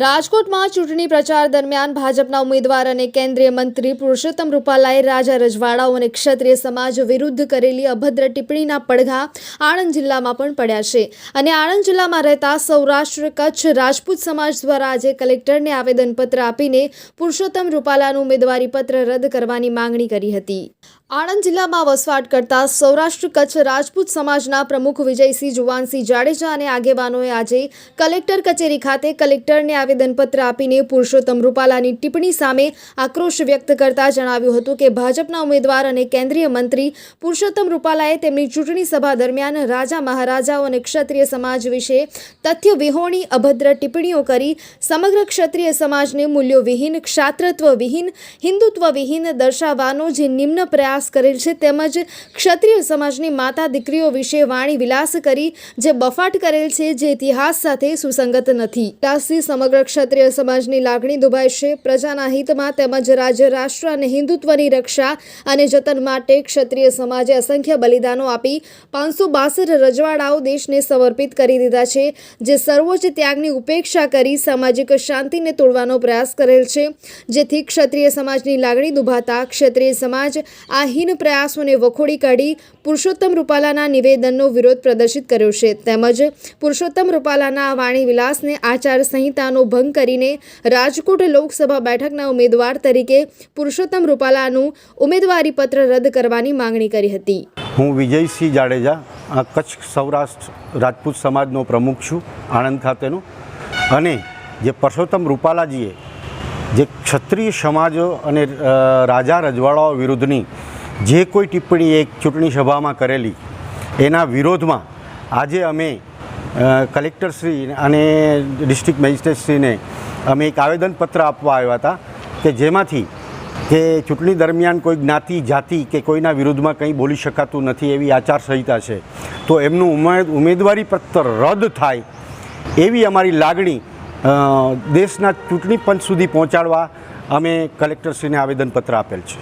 રાજકોટમાં ચૂંટણી પ્રચાર દરમિયાન ભાજપના ઉમેદવાર અને કેન્દ્રીય મંત્રી પુરુષોત્તમ રૂપાલાએ રાજા રજવાડાઓ અને ક્ષત્રિય સમાજ વિરુદ્ધ કરેલી અભદ્ર ટિપ્પણીના પડઘા આણંદ જિલ્લામાં પણ પડ્યા છે. અને આણંદ જિલ્લામાં રહેતા સૌરાષ્ટ્ર કચ્છ રાજપૂત સમાજ દ્વારા આજે કલેક્ટરને આવેદનપત્ર આપીને પુરુષોત્તમ રૂપાલાનું ઉમેદવારી પત્ર રદ કરવાની માંગણી કરી હતી. આણંદ જિલ્લામાં વસવાટ કરતા સૌરાષ્ટ્ર કચ્છ રાજપૂત સમાજના પ્રમુખ વિજયસિંહ જુવાનસિંહ જાડેજા અને આગેવાનોએ આજે કલેક્ટર કચેરી ખાતે કલેક્ટરને આવેદનપત્ર આપીને પુરુષોત્તમ રૂપાલાની ટિપ્પણી સામે આક્રોશ વ્યક્ત કરતા જણાવ્યું હતું કે ભાજપના ઉમેદવાર અને કેન્દ્રીય મંત્રી પુરુષોત્તમ રૂપાલાએ તેમની ચૂંટણી સભા દરમિયાન રાજા મહારાજાઓ અને ક્ષત્રિય સમાજ વિશે તથ્ય વિહોણી અભદ્ર ટિપ્પણીઓ કરી સમગ્ર ક્ષત્રિય સમાજને મૂલ્યોવિહીન ક્ષાત્રત્વ વિહીન હિન્દુત્વ વિહીન દર્શાવવાનો જે નિમ્ન પ્રયાસ કરેલ છે. તેમજ ક્ષત્રિય સમાજની માતા દીકરીઓ વિશે વાણી વિલાસ કરી જે બફાટ કરેલ છે જે ઇતિહાસ સાથે સુસંગત નથી. ત્યાંથી સમગ્ર ક્ષત્રિય સમાજની લાગણી દુભાય છે. પ્રજાના હિતમાં તેમજ રાજ્ય રાષ્ટ્ર અને હિન્દુત્વની રક્ષા અને જતન માટે ક્ષત્રિય સમાજે અસંખ્ય બલિદાનો આપી પાંચસો બાસઠ રજવાડાઓ દેશને સમર્પિત કરી દીધા છે, જે સર્વોચ્ચ ત્યાગની ઉપેક્ષા કરી સામાજિક શાંતિને તોડવાનો પ્રયાસ કરેલ છે. જેથી ક્ષત્રિય સમાજની લાગણી દુભાતા ક્ષત્રિય સમાજ આ હીન પ્રયાસોને વખોડી કાઢી પુરુષોત્તમ રૂપાલાના નિવેદનનો વિરોધ પ્રદર્શિત કર્યો છે. તેમજ પુરુષોત્તમ રૂપાલાના વાણીવિલાસને વાણી વિલાસને સંહિતાનો ભંગ કરીને રાજકોટ લોકસભા બેઠકના ઉમેદવાર તરીકે પુરુષોત્તમ રૂપાલાનું ઉમેદવારી પત્ર રદ કરવાની માંગણી કરી હતી. હું વિજયસિંહ જાડેજા કચ્છ સૌરાષ્ટ્ર રાજપૂત સમાજનો પ્રમુખ છું, આણંદ ખાતેનો. અને જે પરસોત્તમ રૂપાલાજીએ જે ક્ષત્રિય સમાજો અને રાજા રજવાડાઓ વિરુદ્ધની જે કોઈ ટિપ્પણી એક ચૂંટણી સભામાં કરેલી, એના વિરોધમાં આજે અમે કલેક્ટરશ્રી અને ડિસ્ટ્રિક્ટ મેજિસ્ટ્રેટશ્રીને અમે એક આવેદનપત્ર આપવા આવ્યા હતા કે જેમાંથી કે ચૂંટણી દરમિયાન કોઈ જ્ઞાતિ, જાતિ કે કોઈના વિરુદ્ધમાં કંઈ બોલી શકાતું નથી એવી આચારસંહિતા છે, તો એમનું ઉમેદ, ઉમેદવારી પત્ર રદ થાય એવી અમારી લાગણી દેશના ચૂંટણી પંચ સુધી પહોંચાડવા અમે કલેક્ટરશ્રીને આવેદનપત્ર આપેલ છે.